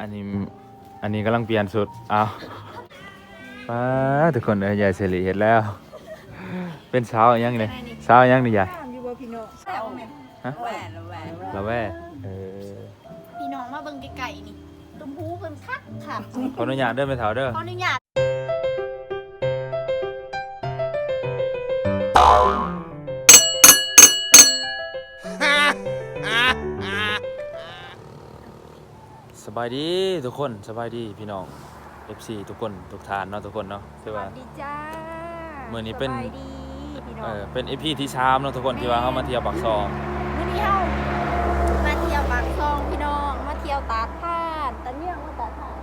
อันนี้อันนี้กำลังเปลี่ยนสุดเอาป้าทุกคนเอ้ยยายเสรีเห็นแล้ว เป็นสาวอีหยังเลยสาวอีหยังนี่ยายถามอยู่บ่พี่น้องแซ่บแม่นฮะ แหวนแหวนละแว่เออพี่น้องมาเบิ่งไก่ๆนี่ตุ้มหูเพิ่นคักค่ะขออนุญาตเด้อไปเถาเด้อ ขออนุญาตายดีทุกคนสบายดีพี่น้อง FC ทุกคนทุกทานเนาะทุกคนเนาะสคือวัว่าสดีจ้ามื้อนี้เป็น สบายดีพี่น้อเองอเป็น EP ที่ชามเนาะทุกคนที่ว่าเฮามาเที่ยวปากซองมื้อนี้เฮามาเที่ยวปากซองพี่น้อง มาเที่ยวตาดผ่านตาเนื่องมาตาดผ่าน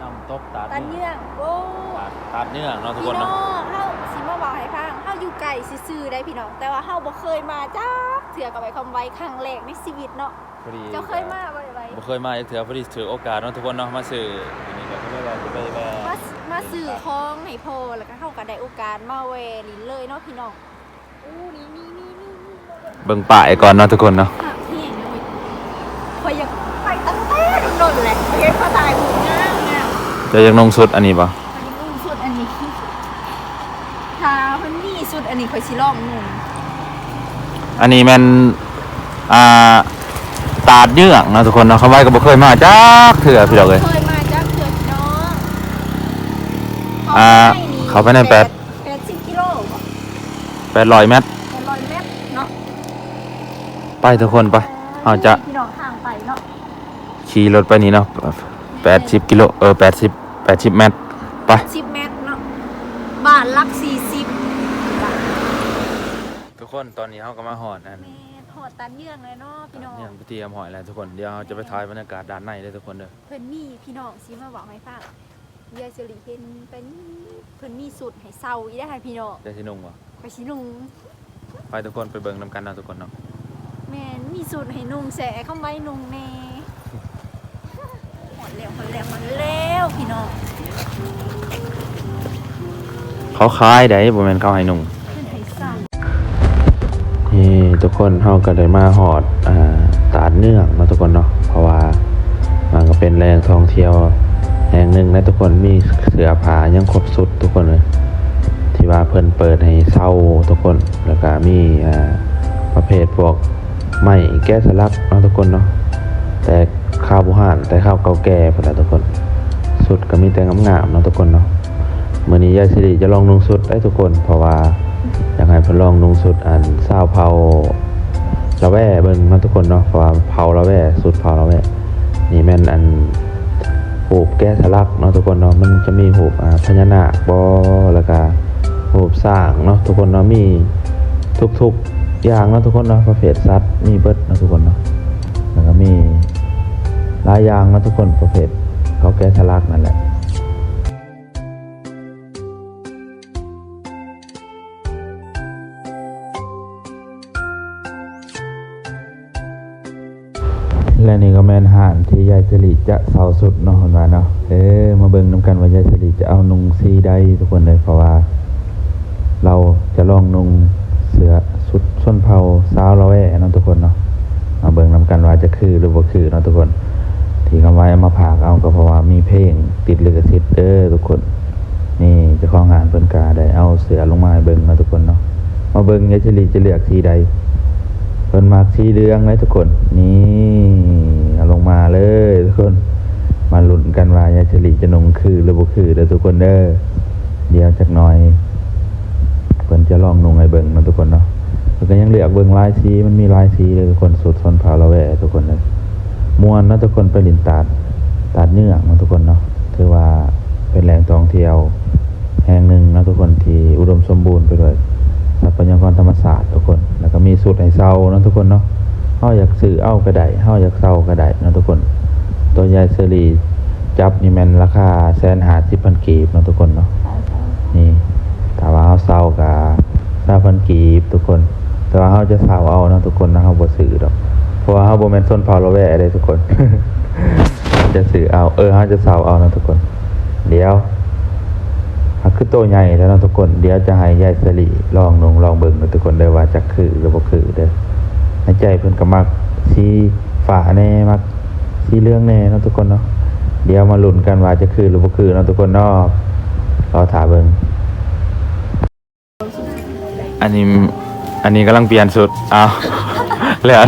น้ำตกตาดตาเนื้เนื่อองโอ้ตาดตาดเนื้อเนาะทุกพี่คนน้อเนาะงเฮาสิมาบอกให้ฟังเฮาอยู่ไกลซื่อๆได้พี่น้อง แต่ว่าเฮาบ่เคยมาจ้าเถื่อกับไปคำไว้ครั้งแรกในชีวิตเนาะ พอดีเจ้าเคยมาไว้ไว้ บ่เคยมาอีกเถื่อพอดีถือโอกาสเนาะทุกคนเนาะมาซื้ออันนี้ก็เลยว่าจะไปแวะมามาสื่อของให้พอแล้วก็เข้ากับได้โอกาสมาแวลินเลยเนาะพี่น้องอู้นี่นี่นี่นี่นี่เบิ่งป้ายก่อนเนาะทุกคนเนาะภาพที่เห็นเลยคอยอยากไปตั้งแต่โดนแหละเฮ้ยพอตายหมูงามงามจะยังนงสุดอันนี้ป่ะอันนี้นุ่งสุดอันนี้ทาเพิ่นมีสุดอันนี้คอยสิลองนุ่งอันนี้แมันอ่า ตาดเยื่องเนาะทุกคนเนาะคำไว้ก็บ่เคยมาจักเถื่อพี่ดอกเลย เคยมาจ้าเกิดพี่น้องอ่าเขาไปในแปด แปดสิบกิโลบ่800เมตรแปดร้อยเมตรเนาะไปทุกคนไป เอาจะ พี่น้องทางไปเนาะขี่รถไปนี่เนาะ80กิโลเออ80 80เมตรไป สิบเมตรเนาะบ้านลักสี่สิบทุกคนตอนนี้เฮาก็มาฮอดอัน แม่ถอ ดตันเยื่องเลยเนาะพี่น้องเนี่ยพิธียมหอยแล้วทุกคนเดี๋ยวเราจะไปถ่ายบรรยากาศด้านในเลยทุกคนเด้อเพิ่นมีพี่น้องสิมาบอกให้ฟังยายสิริเห็นเป็นเพิ่นมีสูตรให้เซาอีได้ให้พี่น้องได้ที่นุ่งบ่ไปสินุ่งไปทุกคนไปเบิ่งนํกันเนาะทุกคนเนาะแม่นมีสูตรให้นุ่งแสเข้าไว้นุ่งแน่หอนแล้วหอนแล้วหอนแล้วพี่น้องเขาคายได้บ่แม่นเขาให้นุ่ง ทุกคนเฮาก็ได้มาฮอดอ่าตาดเนื่องนาะทุกคนเนาะเพราะว่ามันก็เป็นแหล่งท่องเที่ยวแห่งหนึ่งนะทุกคนมีเสือผ้ายังครบสุดทุกคนเลยที่ว่าเพิ่นเปิดให้เช่าทุกคนแล้วก็มีอ่าประเภทพวกไม้แกะสลักนาะทุกคนเนาะแต่ข้าวบุหานแต่ข้าวเก่าแก่พุ่นล่ะทุกคน สุดก็มีแต่งามๆนาะทุกคนเนาะมื้อนี้ยายสิริจะลองนุ่งสุดได้ทุกคนเพราะว่า อยากให้พลองนุ่งสุดอันซาเผาละแวเบิ่งเนาะทุกคนเนาะเพราะว่าเผาละแวสุดเผาละแวนี่แม่นอันหูปแก้สลักเนาะทุกคนเนาะมันจะมีหูปอ่าพญานาคบอแล้วก็หูปสร้างเนาะทุกคนเนาะมีทุกๆอย่างเนาะทุกคนเนาะประเภทสัตว์มีเบิดเนาะทุกคนเนาะแล้วก็มีหลายอย่างเนาะทุกคนประเภทเขาแก้สลักนั่นแหละ และนี่ก็แม่นห่านที่ยายสิริจะเสาสุดเนาะเห็นว่าเนาะเออมาเบิ่งนํกันว่ายายสิริจะเอานุงซีใดทุกคนเลยเพราะว่า เราจะลองนุงเสือสุดส้นเผาสาวละแว่เนาะทุกคนเนาะมาเบิ่งนำกันว่าจะคือหรือบ่คือเนาะทุกคน ที่คำไว้เอามาผากเอาก็เพราะว่ามีเพลงติดลิขสิทธิ์เด้อทุกคน นี่จ้าของงานเพิ่นกาได้เอาเสือลงมาให้เบิ่งเนาะทุกคนเนาะมาเบิ่งยายสิริจะเลือกสีใด พิ่นมักสีเหลืองเลยทุกคน นี่เอาลงมาเลยทุกคน มาลุ้นกันว่ายายสิริจะนุงคือหรือบ่คือเด้อทุกคนเด้อเดี๋ยวจักหน่อยเพิ่นจะลองนุ่งให้เบิ่งเนะทุกคนเนาะเพิ่นก็ยังเลือกเบิ่งลายสีมันมีลายสีเลยทุกคนสุดทนพาละแวทุกคนเลยมวนนะทุกคนไปลินตาดตาดเนื้อกเนะทุกคนเนาะถือว่าเป็นแหล่งท่องเที่ยว แห่งหนึ่งนะทุกคนที่อุดมสมบูรณ์ไปด้วย ทรัพยากรธรรมศาสตร์ทุกคน แล้วก็มีสุดให้เซาเนาะทุกคนเนาะเฮาอยากซื้อเอาก็ได้เฮาอยากเซาก็ได้เนาะทุกคน ตัวยายเซรีจับนี่แม่นราคาแสนหาสิบพันกีบเนาะทุกคนเนาะนี่ถ้าว่าเขาเศร้ากับเศร้าพันกีบทุกคน แต่ว่าเขาจะเศร้าเอานะทุกคนนะเขาบ่ซื้อดอกเพราะว่าเขาบ่แม่นส้นเผาละแวะเลยทุกคนจะซื้อเอาเออเขาจะเศร้าเอานะทุกคน เดี๋ยว ถ้าคือโตใหญ่แล้วนะทุกคน เดี๋ยวจะให้ยายสลีลองลงลองเบิ่งนะทุกคนเด้อว่าจะคือหรือบ่คือเด้อในใจเพิ่นก็มักสีฟ้าแน่มักสีเหลืองแน่เนาะทุกคนเนาะเดี๋ยวมาลุ้นกันว่าจะคือหรือบ่คือเนาะทุกคนเนาะรอถาเบิ่งอันนี้อันนี้กำลังเปลี่ยนสุดอ้าวแล้ว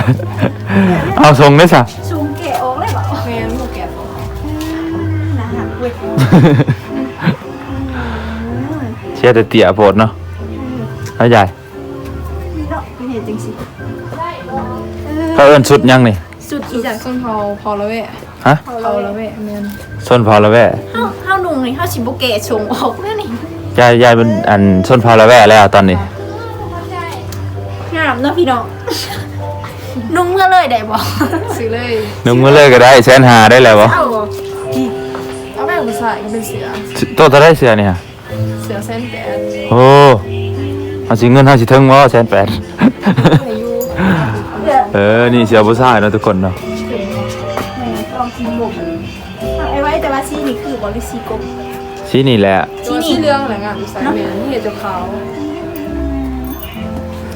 เอาทรงได้ซะซูมแกะออกเลยบ่แม่ลูกแกะนะฮะ เว้ยเชียร์แต่เตี่ยโพดเนาะเอาใหญ่นี่เนาะเป็นเห็นจังสิเขาเอิ้นสุดยังนี่สุดอีจังส้นเผาพอละเวะฮะเผาละเวะแม่นส้นพอละแว่เฮาเฮานุ่งนี่เฮาสิบ่แกะชงออกเด้อนี่ยายยายเป็นอันส้นพอละแว่แล้วตอนนี้งามเนาะพี่น้องนุ่งเมื่อเลยได้บ่ซื้อเลยนึงมาเลยก็ได้แสนหาได้แล้วบ่เอาบ่เอาแม่มาใส่ก็เป็นเสือโตจะได้เสือเนี่ย เสือเส้นแปดโอ้เอาสิเงินเฮาสิถึงบ่แสนแปด อายุเออ นี่เสือผู้ชายเนาะทุกคนเนาะ แม่ลองกินหมกเอาไอ้ไว้แต่ว่าซีนี่คือบ่หรือซีกบชี้นี่แหละ ตัวที่เรื่องอะไรงานใส่แม่นเห็ดจะขาว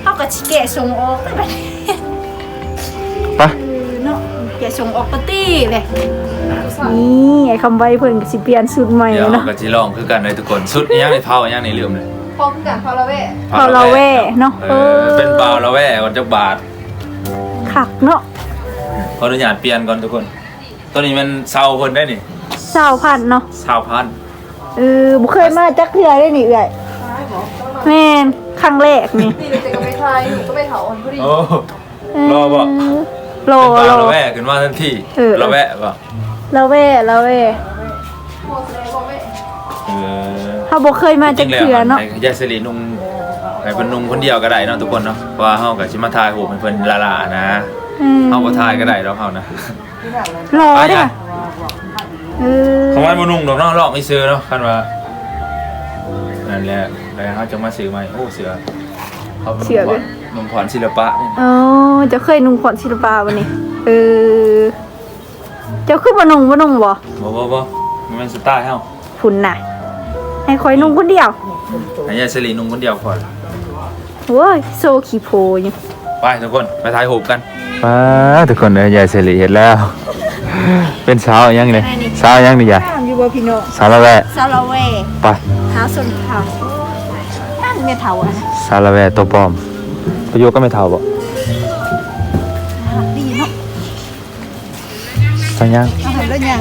เฮาก็สิแกะชงออกได้บัดนี้ไปเออ เนาะแกะชงออกปะตี้เลยนี่ไอ้คำไว้เพิ่นก็สิเปลี่ยนสูตรใหม่เดี๋ยวเนาะก็สิลองคือกันเลยทุกคนสุดยังในเผายังในลืมเลยพร้อมกันพอละเวะพอเราแว่เนาะเออ เป็นเบาละแว่ก่อนจักบาทคักเนาะขออนุญาตเปลี่ยนก่อนทุกคน ตัวนี้มันเซาเพิ่นได้นี่สาวพันเนาะเซาพันเออบ่เคยมาจักเทื่อได้นี่เอ้อยแม่นครั้งแรกนี่ นี่เด็กก็ไปทายหนูก็ไปเถาอันพอดีโอ้เออรอบ่ รอเป็นรเบาอละแว่ขึ้นมาทันทีเออละแว่บ่ละแว่ละแว่พอแสดงว่าเวะเออเฮาบ่เคยมาจักเทื่อเนาะ ให้ยายสิรินุ่งให้เพิ่นนุ่งคนเดียวก็ได้เนาะทุกคนเนาะเพราะว่าเฮาก็สิมาถ่ายรูปให้เพิ่นละลานะอืมเฮาบ่ถ่ายก็ได้ดอกเฮานะรอได้ป่ะเออคำว่าบ่นุ่งดอกเนาะลอกไม่ซื้อเนาะคันว่านั่นแหละแล้วเฮาจะมาซื้อใหม่โอ้เสือเขาเป็นนุ่งผ่อน นุ่งผ่อนศิลปะนี่อ๋อจะเคยนุ่งขอนศิลปะวันนี้เออเจ้าคือบ่นุ่งบ่นุ่งบ่บ่บ่บ่มันเป็นสไตล์เฮาพุ่นน่ะ ให้คอยนุ่งคนเดียวให้ยายสิรินุ่งคนเดียวก่อนโว้ยโซขี้โพอยู่ไปทุกคนไปถ่ายรูปกันป้าทุกคนเอ้ยยายสิริเห็นแล้ว เป็นสาวยังนี่สาวยังนี่ยายตามอยู่บ่พี่น้องสาวละแวะซาลาเวไปหาส่วนเผานั่นเมียเฒ่าอะนะสาวละแวะตัวปลอม ประโยคก็ไม่เท่าบ่ดีเนาะสัญญาณเอาให้รถยาง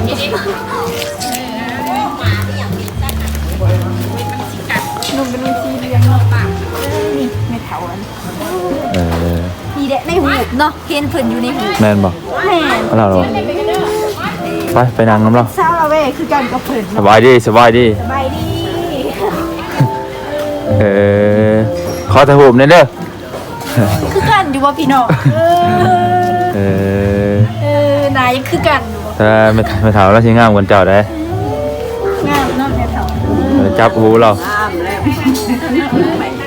นุ่มเป็นวิธีเลี้ยงเนาะนี่เมียเฒ่าอะนะเออนี่แหละในหูบเนาะเห็นเพิ่นอยู่ในหูบแม่นบ่แม่นเอาล่ะเหรอไปไปนั่งน้ำเราซาลาเวคือกันกับเพิ่นสเนาะบายดีสบายดี สบายดี เออขอถ่ายรูปหน่อยเด้อ คือกันอยู่บ่พี่น้องเออเออเออนายยังคือกันอยู่บ่ถ้าไม่ไม่เท่าแล้วสิงามกว่าเจ้าได้งามเนาะแม่เฒ่าเออจับหูเรา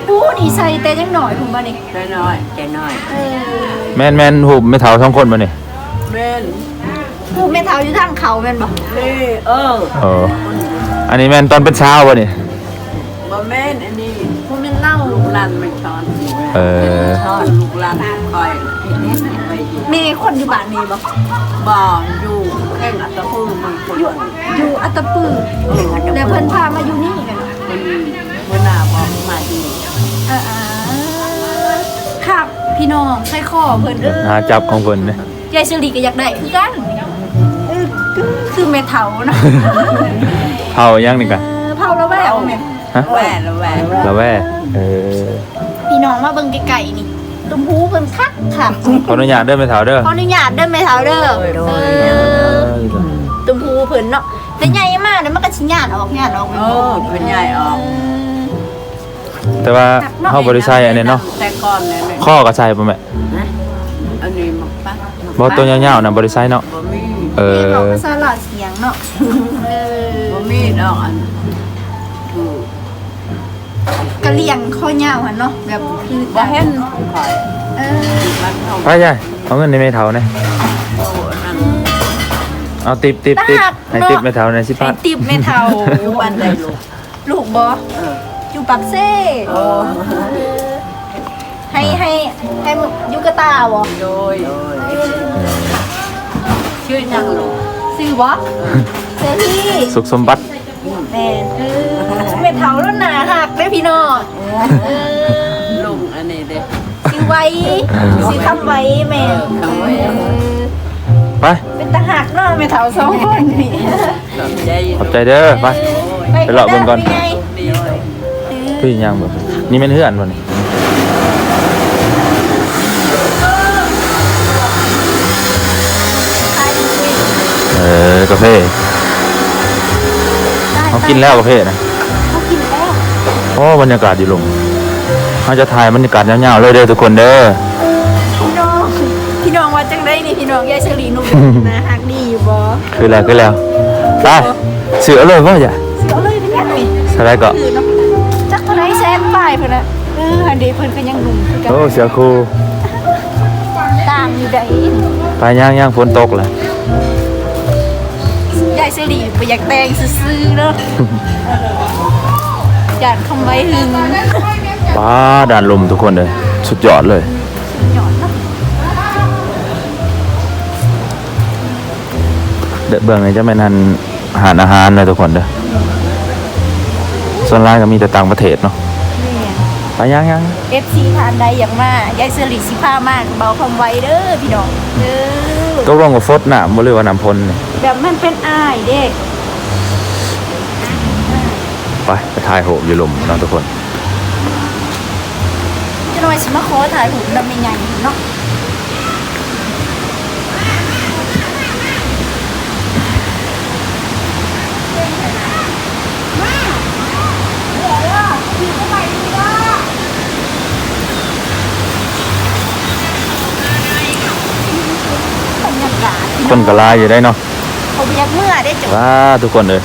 ปูนี่ใส่แต่ยังหน่อยผมบ่นี่ใจน้อยใจน้อยเออแม่นแม่นหูไม่เท่าสองคนบ่นี่เม่นปูแม่เฒ่าอยู่ทางเขาแม่นบ่นี่เออเอออันนี้แม่นตอนเป็นเช้าบ่นี่บ่แม่นอันนี้ปูแม่น เล่าลูกหลานไม่ช้อนเออช้อนลูกหลานคอยไปอยู่มีคนอยู่บ้านนี้บ่บ่อยู่แข่งอัตตะพูมันคนอยู่อยู่อัตตปือเอออัตตะแล้วพูเพิ่นพามาอยู่นี่กันคนเวลาบอกมาดีเออๆครับพี่น้องใส่คอเพิ่นเออหาจับของเพิ่นนี่ยายสิริก็อยากได้คือกันเออคือแม่เฒ่าเนาะเท่ายังนี่กันเออเผาแล้วแววแม่ ฮะแหวนละแหวนละแว่เออพี่น้องมาเบิ่งไกลๆนี่ตุ้มหูเพิ่นคักค่ะขออนุญาตเด้อไม่เท่าเด้อขออนุญาตเด้อแม่เฒ่าเด้อเออตุ้มหูเพิ่นเนาะแต่ใหญ่มากเดี๋ยวมันก็สิญาติออกญาติออกไปโอ้เป็นใหญ่ออกแต่ว่าเฮาบ่ได้ใส่อันนี้เนาะแต่ก่อนเนี่ยเนี่ยข้อก็ใส่บ่แม่นะอันนี้มักปะบ่ตัวยาวๆน่ะบ่ได้ใส่เนาะบ่มีเอเอออภาษาลาเสียงเนาะเออบ่มีดอกอันถูก กะเลียงข้อยาวหั่นเนาะแบบคือบ่เห็นคอยเออมันเอาไปยายเอาเงินในไม่เท่านี่โอ้นั่นเอาติบติบติบให้ติบไม่เท่าในสิให้พันติบแม่เฒ่าอยู่บ้านใดลูกลูกบ่เอออยู่ปักเซ่โอ้ให้ให้ให้ยุกตาบ่โดยชื่อยังลูกซื้อบ่เซรี่สุขสมบัติ แม่นเออแม่เฒ่าแล้วหนาหักเด้อพี่น้องเออลุงอันนี้เด้ซื้อไว้ซื้อคำไว้แม่นเออไป เป็นตาหักเนาะแม่เฒ่าสองคนนี่ขอบใจขอบใจเด้อไป ไปเลาะเบิ่งก่อน ไปไงดีเลยพี่ย่างบ่นี่เป็นเฮือนบ่นี่ไปดิเออกาแฟ เขากินแล้วกาแฟนะเขากินแล้วโอ้บรรยากาศดีลงเขาจะถ่ายบรรยากาศยาวๆเลยเด้อทุกคนเด้อพี่น้องพี่น้องว่าจังไดนี่พี่น้องยายเฉลีหนุ่มนะหักดีอยู่บ่คือแล้วคือแล้วไปเสือเลยว่าอย่าเสียวเลยเป็นยังไงสไลด์ก็คือเนาะจักเท่าไหร่แสนปลายเพิ่นน่ะเอออันเดีเพิ่นก็ยังหนุ่มคือกันโอ้เสือคูต่างอยู่ใดไปย่างย่างฝนตกเลย ยายเฉลีบ่อยากแต่งซื่อๆเนาะอยากทำไว้หึงป้าด่านลมทุกคนเลยสุดยอดเลยหยอดเนาะเดอเบื้องนี้จะเป็นทันอาหารอาหารเลยทุกคนเด้อส่วนรายก็มีแต่ต่างประเทศเนาะนี่ไปย่างย่าง FC ทานใดอยากมายายเฉลีสิพามากเบาความไว้เด้อพี่น้องเด้อ ตกลงกับฟดน้ำบ่หรือว่าน้ำพลนี่แบบมันเป็นอ้ายเด้ไปไปถ่ายโหบอยู่ลมเนาะทุกคนจะหน่อยสิมาขอถ่ายรูปนำใหญ่ๆเนาะบร ยากาศคนก็หลายอยู่ได้เนาะผมอยากเมื่อได้จบว้าทุกคนเลย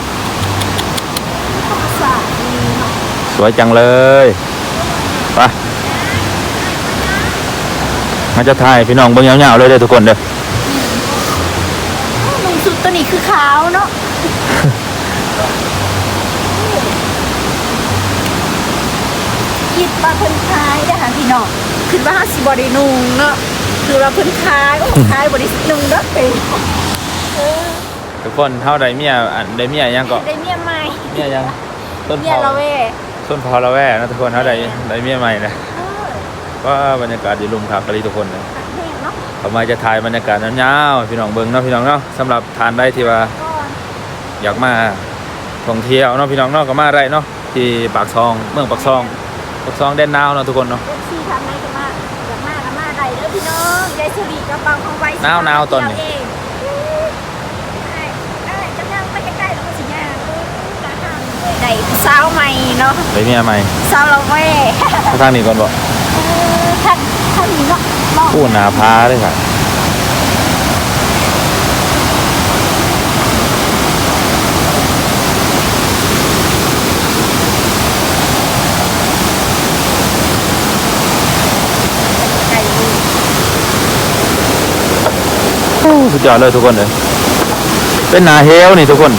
สาดีเนาะสวยจังเลยไปมาจะถ่ายพี่น้องเบิ่งยาวๆเลยเด้อทุกคนเด้อหนุ่มสุดตัวนี้คือขาวเนาะคิดว่าเพิ่นคล้ายเด้อค่ะพี่น้องคิดว่าห้าสิบรินุงเนาะ คือว่าเพิ่นคล้ายโอ้คล้ายบรินุงเด้อเป็นเออทุกคนเฮาได้เมียอันได้เมียยังก็ได้เมียใหม่เมียยังต้นเมียเผาละเว้ต้นเผาละแวนะทุกคนเฮาได้ได้เมียใหม่นะว่าบรรยากาศดีลมครับกะลีทุกคนนะแม่เนาะเขามาจะถ่ายบรรยากาศยาวๆพี่น้องเบิ่งเนาะพี่น้องเนาะสำหรับทานได้ที่ว่าก่อนอยากมาท่องเที่ยวเนาะพี่น้องเนาะก็มาได้เนาะที่ปากซองเมืองปากซองปากซองแดนนาวเนาะทุกคนเนาะ พี่น้องยายสุรีกระเป๋าของไว้หนาวหนาวตอนนี้เองได้ได้จะนั่งไปใกล้ๆแล้วก็สิย่างได้สาวใหม่เนาะได้เมียใหม่สาวละเว้มาทางนี้ก่อนบ่ท่านท่านนี้เนาะมองผู้หนาพาเลยค่ะ ไก่ดู โอ้ สุดยอดเลยทุกคนเลยเป็นหนาเฮลนี่ทุกคน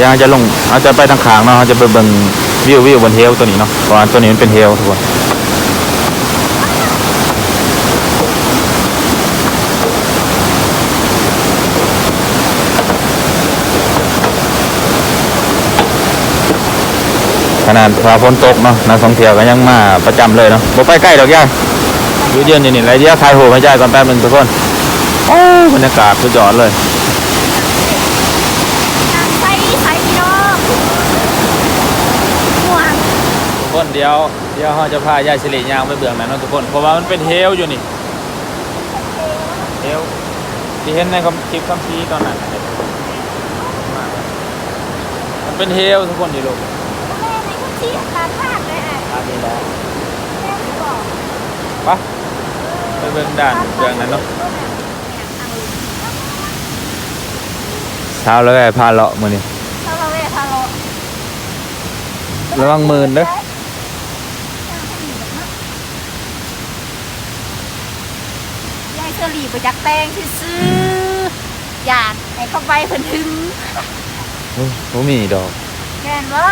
ยวเราจะลงเราจจะไปทางขางเนาะจะไปเบิ่งวิววิวบนเฮลตัวนี้เนาะเพราะว่าตัวนี้มันเป็นเฮลทุกคนขนาดฟ้าฝนตกเนาะนักท่องเที่ยวก็ยังมาประจำเลยเนาะบ่ไปใกล้ดอกย่า ยู่เยืนอยู่นี่ไรเดียวถ่ายหูปให้ใจก่อนแป๊บนึงทุกคนโอ้บรรยากาศสุดยอดเลยนางไส้ไส้พี่น้องห่วงทุกคนเดี๋ยวเดี๋ยวเราจะพายายสิริยางไปเบื้องนั้นนาะทุกคนเพราะว่ามันเป็นเฮลอยู่นี่เฮลที่เห็นในคลิปคำชี้ตอนนั้นมันเป็นเฮลทุกคนอยู่ลูกแม่ในทุกที่อาการพลาดเลยอะอันนี้และแม่ที่บอก ไปไปเบื้องด้านเบื้องนั้นเนาะเช้าแล้วไอ้พาเลาะมือนี่ถ้าเราเวทาเราระวังมือเด้อยายเชอรี่ไปจักแตงซื้อๆอยากให้เข้าไปเพิ่นถึงโอ้ยบ่มีดอกแม่นบ่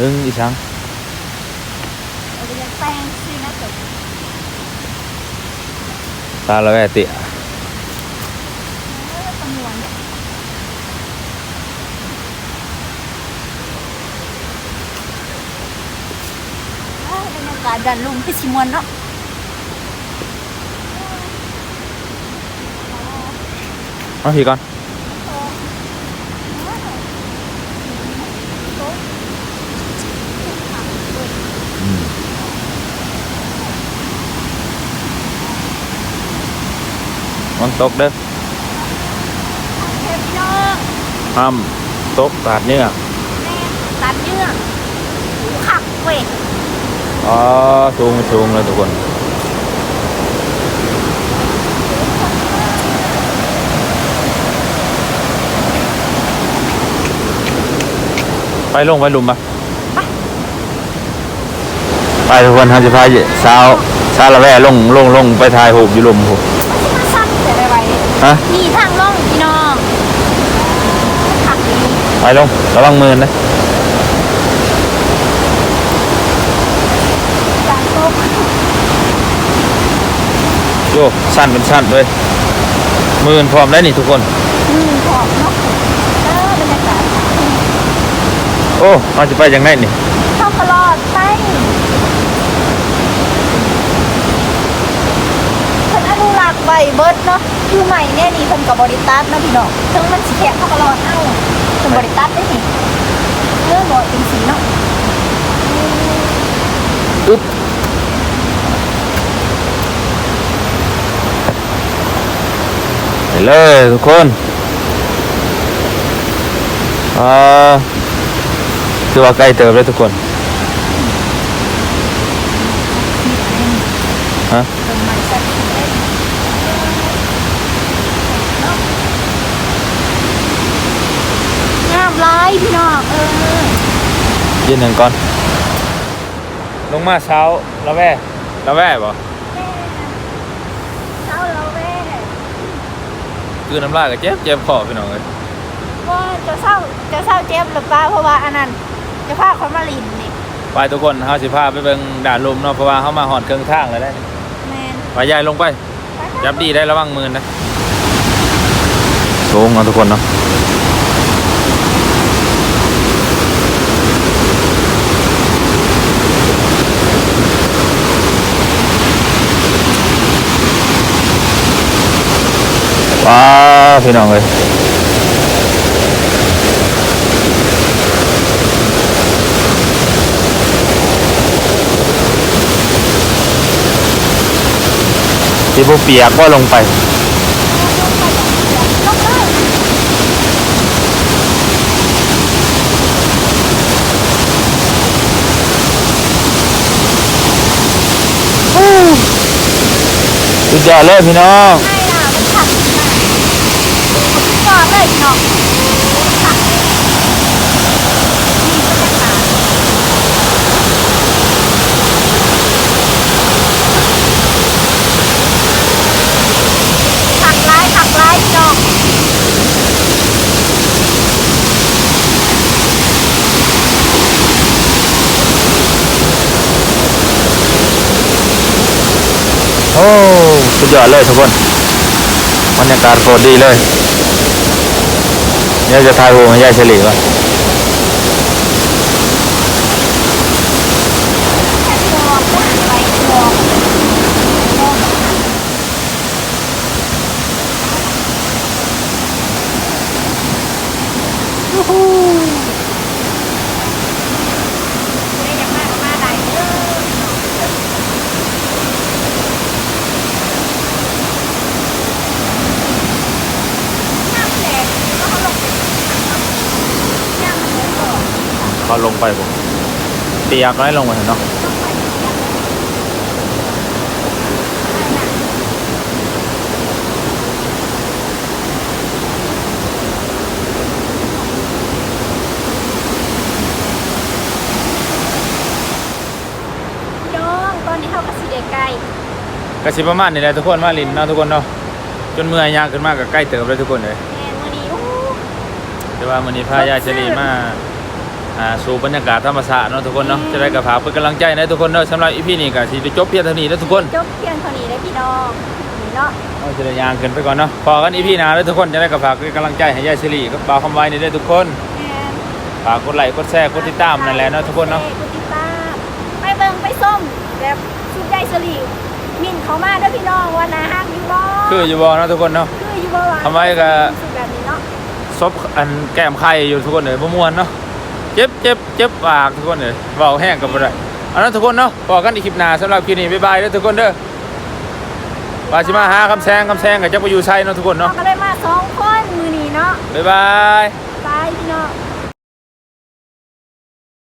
อึ้งอีสังเอาไปจักแตงซื้อนะเกิด ตาเละแวติกาศดันลมคือชิมวนเนาะเอาทีก่อน วางตกเด้อเทปเนาะห้ามตกบาดเนื้อแม่ตัดเนื้อขักเว้ยอ๋อสูงสูงเลยทุกคนไปลงไปหลุมปะไปทุกคนฮาจะพาสาวสาวละแว่ลงลงลงไปถ่ายหูปอยู่หลุมหูมาสั้นแต่ได้ไว้ ฮะมีทางล่องพี่น้องขักดีไปลงระวังมือนะการตกโยสั้นเป็นสั้นด้วยมือพร้อมแล้วนี่ทุกคนอืมขอบเนาะเออบรรยากาศ โอ้เราจะไปยังไงนี่ เข้าตลอดไปเพิ่นอนุรักษ์ไว้ เนาะอยู่ใหม่เนี่ยนี่เพิ่นกับบริตัสเนาะพี่น้องถึงมันสิแค่เข้าตลอเอ้าเพิ่นบริตัสได้นี่เออบ่จริงสิเนาะอึ๊บไปเลยทุกคนอ่าคือว่าใกล้เติมแล้วทุกคนฮะ เพิ่นมันสักทีได้เนาะงามหลายพี่น้องเออ ยืนหนึ่งก่อน ลงมาเช้าละแว่ละแว่บ่แม่เจ้าเราแม่คือน้ำลายก็เจ็บเจ็บคอพี่น้องเลยว่าจะเศร้าจะเศร้าเจ็บหรือเปล่าเพราะว่าอันนั้นจะพาคนมาลินนี่ไปทุกคนเฮาสิพาไปเบิ่งด่านลมเนาะเพราะว่าเฮามาหอดเครื่องทางแล้วได้แมนไปยายลงไปจับดีได้ระวังมือนะสูงเอาทุกคนเนาะ ว้าพี่น้องเลยที่ผู้เปียกก็ลงไปลงเลยสุดยอดเลยพี่น้อง ไม่ล่ะมันขัดมากจอดเลยพี่น้องขัดนี่บรรยากาศขัดร้ายขัดร้ายพี่น้อง โอ้สุดยอดเลยทุกคนบรรยากาศโคตรดีเลยเนี่ยจะถ่ายรูปให้ยายเฉลี่ก่อน แค่มองก็ไปมองมองยูฮูไม่ได้อยากมาก็มาได้เด้อน้ำแดงก็เขาลงไปน้ำเหลืองก่อน เขาลงไปผมเปียกก็ให้ลงมาเถอะเนาะน้องตอนนี้เท่ากับสีเดไก่กระชิประมาณนี้แหละทุกคนมาลินเนาะทุกคนเนาะจนเมื่อยยากขึ้นมากกับใกล้เติมเลยทุกคนเลยแมนวันนี้อู้แต่ว่ามันนี้พายายเฉลี่มาอ่า สู่บรรยากาศธรรมชาติเนาะทุกคนเนาะจะได้กับฝากเป็นกำลังใจนะทุกคนเนาะสำหรับอีพีนี้ก็สิได้จบเพียงเท่านี้แล้วทุกคนจบเพียงเท่านี้ได้พี่น้องนี่เนาะเอาจะได้ยางขึ้นไปก่อนเนาะพอกันอีพี่นาแล้วทุกคนจะได้กับฝากเป็นกำลังใจให้ยายสิริกับบ่าวคำไว้นี่ด้วยทุกคนแอนฝากกดไลค์กดแชร์กดติดตามนั่นแหละเนาะทุกคนเนาะกดติดตามไปเบิ่งไปส้มแบบสุดใจสลีมินเขามาเด้อพี่น้องว่านาฮักอยู่บ่คืออยู่บ่เนาะทุกคนเนาะคืออยู่บ่วะทำไมก็รู้สึแบบนี้เนาะซบอันแก้มไข่อยู่ทุกคนเลยบ่ม่วนเนาะ เจ็บเจ็บเจ็บปากทุกคนเลยเว้าแห้งกับบ่ได้เอานั้นทุกคนเนาะพอกันอีกคลิปหน้าสำหรับคลิปนี้บ๊ายบายเด้อทุกคนเด้อว่าสิมาหาคำแซงคำแซงกับจักบ่อยู่ไสเนาะทุกคนเราเนาะก็เลยมาสองคนมือนี้เนาะบ๊ายบายไปพี่น้อง